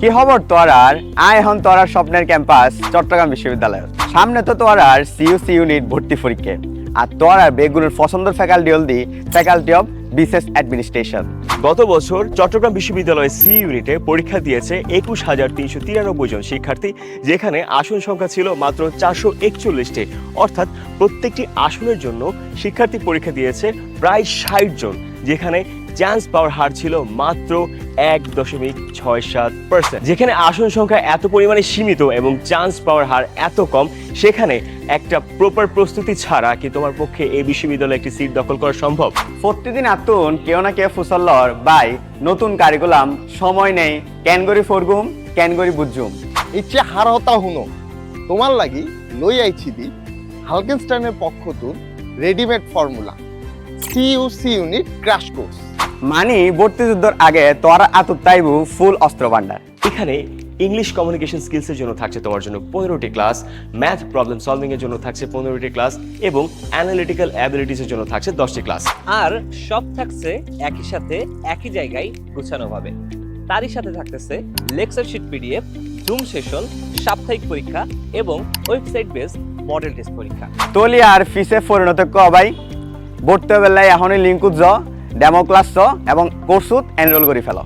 কি খবর তোর আর আয় এখন তোর আর স্বপ্নের ক্যাম্পাস, চট্টগ্রাম বিশ্ববিদ্যালয়। সামনে তো তোর আর সিইউসি ইউনিট ভর্তি পরীক্ষা। আর তোর আর বেগুনের পছন্দের ফ্যাকাল্টি হল the faculty of BCS administration গত বছর চট্টগ্রাম বিশ্ববিদ্যালয়ে সি ইউনিটে পরীক্ষা দিয়েছে একুশ হাজার তিনশো তিরানব্বই জন শিক্ষার্থী, যেখানে আসন সংখ্যা ছিল মাত্র চারশো একচল্লিশটি। অর্থাৎ প্রত্যেকটি আসনের জন্য শিক্ষার্থী পরীক্ষা দিয়েছে প্রায় ষাট জন, যেখানে চান্স পাওয়ার হার ছিল মাত্র এক দশমিক ছয় সাত পার্সেন্ট যেখানে আসন সংখ্যা এত পরিমাণে সীমিত এবং চান্স পাওয়ার হার এত কম সেখানে একটা প্রপার প্রস্তুতি ছাড়া কি তোমার পক্ষে এই বিশ্ববিদ্যালয়ে একটি সিট দখল করা সম্ভব? প্রতিদিন আতুন কেউ না কেউ ফুসল্লর বাই নতুন কারিকুলাম সময় নেই ক্যানগরি ফরগুম ক্যানগরি বুঝুম ইচ্ছে হার হতা হুনো। তোমার লাগি লই আইছি দি হালকেনস্টাইনের পক্ষ তুন readymade formula CUC unit crash course মানি ভর্তি যুদ্ধর আগে তোর আতুর তাইবু ফুল অস্ত্র ভান্ডার এখানে ইংলিশ কমিউনিকেশন স্কিলসের জন্য থাকছে তোমার জন্য পনেরোটি ক্লাস ম্যাথ প্রবলেম সলভিং এর জন্য থাকছে পনেরোটি ক্লাস এবং অ্যানালিটিক্যাল অ্যাবিলিটিসের জন্য থাকছে দশটি ক্লাস আর সব থাকছে একই সাথে একই জায়গায় গুছানো ভাবে। তারই সাথে থাকতেছে lecture sheet PDF zoom session সাপ্তাহিক পরীক্ষা এবং ওয়েবসাইট বেস মডেল টেস্ট পরীক্ষা। তলি আর ফিসে পরিণত ক ভাই? ভর্তি বেলায় এখনই লিঙ্কুত য। ডেমো ক্লাস চ এবং কোর্সুত এনরোল করে ফেলো